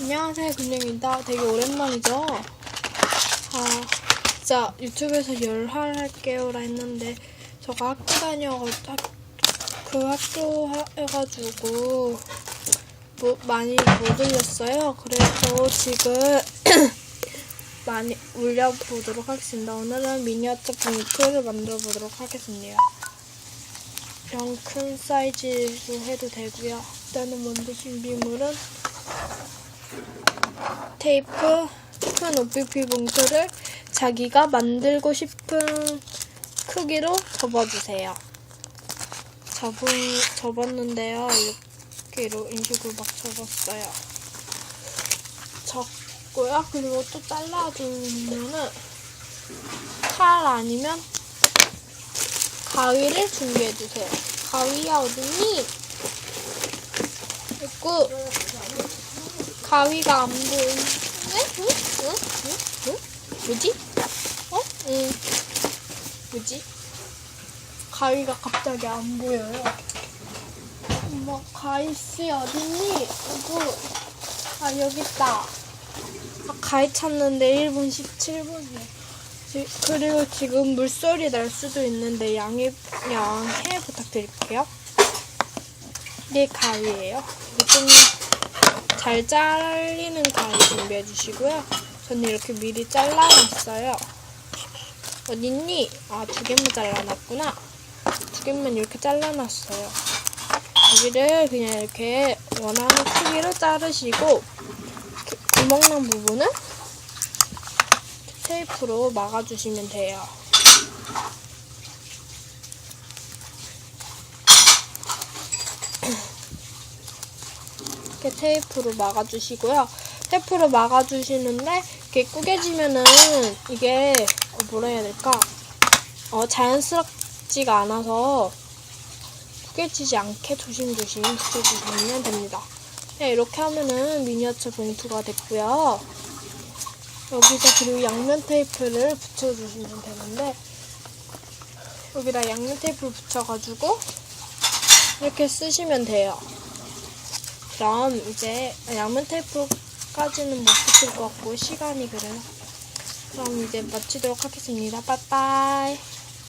안녕하세요, 근영입니다. 되게 오랜만이죠? 아, 진짜 유튜브에서 열할 할게요라 했는데, 저가 학교 다녀가, 학, 그 학교 하- 해가지고, 뭐, 많이 못 올렸어요. 그래서 지금, 많이 올려보도록 하겠습니다. 오늘은 미니어처 봉투를 만들어 보도록 하겠습니다. 이런 큰 사이즈로 해도 되고요. 일단은 먼저 준비물은 테이프, 큰 OPP 봉투를 자기가 만들고 싶은 크기로 접어주세요. 접은, 접었는데요. 이렇게로 인식으로 막 접었어요. 접고요. 그리고 또 잘라주면은 칼 아니면 가위를 준비해주세요. 가위야 어딨니? 있고 가위가 안 보이네? 응? 응? 응? 응? 뭐지? 어? 응. 뭐지? 가위가 갑자기 안 보여요. 엄마, 가위씨 어딨니? 이거. 아, 여기 있다. 아, 가위 찾는데 1분 17분이에요. 그리고 지금 물소리 날 수도 있는데 양해, 양해 부탁드릴게요. 이게 가위예요. 이게 좀 잘 잘리는 가위 준비해 주시고요. 저는 이렇게 미리 잘라놨어요. 어딨니? 아, 두 개만 잘라놨구나. 두 개만 이렇게 잘라놨어요. 여기를 그냥 이렇게 원하는 크기로 자르시고 구멍난 부분은 테이프로 막아주시면 돼요. 이렇게 테이프로 막아주시고요. 테이프로 막아주시는데 이렇게 구겨지면은 이게 어, 뭐라 해야 될까? 어, 자연스럽지가 않아서 구겨지지 않게 조심조심 붙여주시면 됩니다. 네, 이렇게 하면은 미니어처 봉투가 됐고요. 여기서 그리고 양면 테이프를 붙여주시면 되는데 여기다 양면 테이프를 붙여가지고 이렇게 쓰시면 돼요. 그럼 이제 양면 테이프까지는 못 붙일 것 같고 시간이 그래요. 그럼 이제 마치도록 하겠습니다. 빠빠이.